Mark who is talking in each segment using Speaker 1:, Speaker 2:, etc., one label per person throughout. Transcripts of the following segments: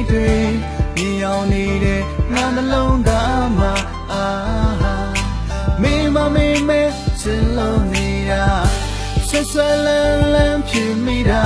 Speaker 1: တ်တွေမြင်အောင်နေတဲ့ငါနှလုံးသားမှာအာမင်းမမင်းမဲချစ်လို့နေတာဆက်ဆွဲလန်းလန်းဖြစ်မိတာ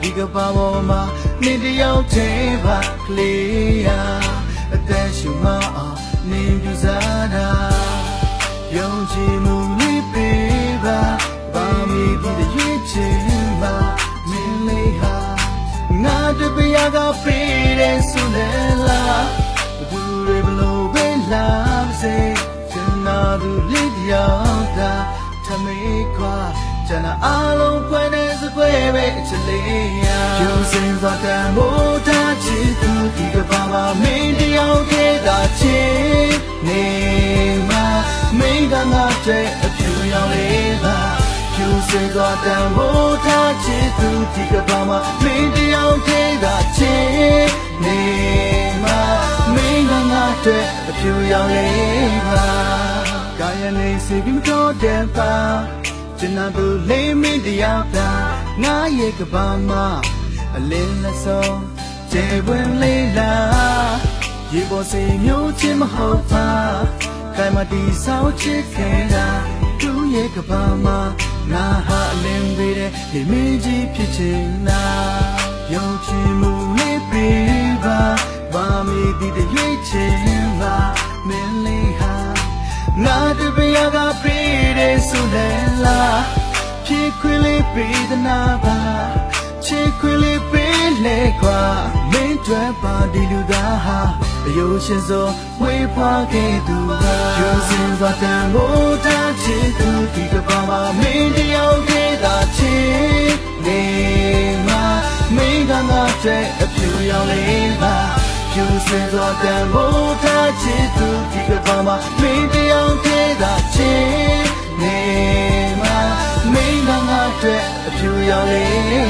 Speaker 1: ဒီကဘာပေါ်မှာနေတယောက်တည်းပါကလေးယာအသက်ရှူမအောင်နေပြစားတာယုံကြည်မှု ကပေးတဲ့ဆိုလဲလားဘသူတွေဘလို့ပဲလာစေချင်နာသူလေးတယောက်သာထမေးခွာကျန်တာအလုံးခွဲနေစကွဲပဲအချစ်လေးရာကျူစင်စွာတန်မိုးတာချစ်သူဒီကဘာမှာမင်းတယောက်သေးသာချစ်နေမှာမင်းကငါတဲ့အဖြူရောင်လေးပါကျူစင်စွာတန်မိုးတာချစ်သူဒီကဘာမှာ င်းကငါတဲ့အဖြူရောင်လေးပါကာယနေစီပြီးမတော်တဲ့ပါကျန်သူလေးမင်းတရားသာငါရဲ့ကဘာမအလင်းလက်ဆုံးကျေပွင့်လေးလာရေပေါ်စီမျိုးချင်းမဟုတ်ပါခိုင်မတီဆောက်ချစ်ခဲ့တာသူ့ရဲ့ကဘာမငါဟာအလင်းပေးတဲ့ဒီမင်းကြီးဖြစ်ချင်တာယုံကြည်မှုလေးပေးပါ ခွေးလေးပေးသနာပါချေခွေးလေးပေးလေကွာမင်းတွေပါဒီလူသားဟာအယုံရှင်စွာဝေးဖွားခဲ့သူပါကျိုးစင်စွာတန်မိုးတာချစ်သူဒီကဘာမှာမင်းတယောက်သေးသာချစ်နေမှာမင်းကငါတဲ့အဖြူရောင်လေးပါကျူစင်စွာတန်ဖိုးထားချစ်သူဒီကဘာမှာမင်းတယောက်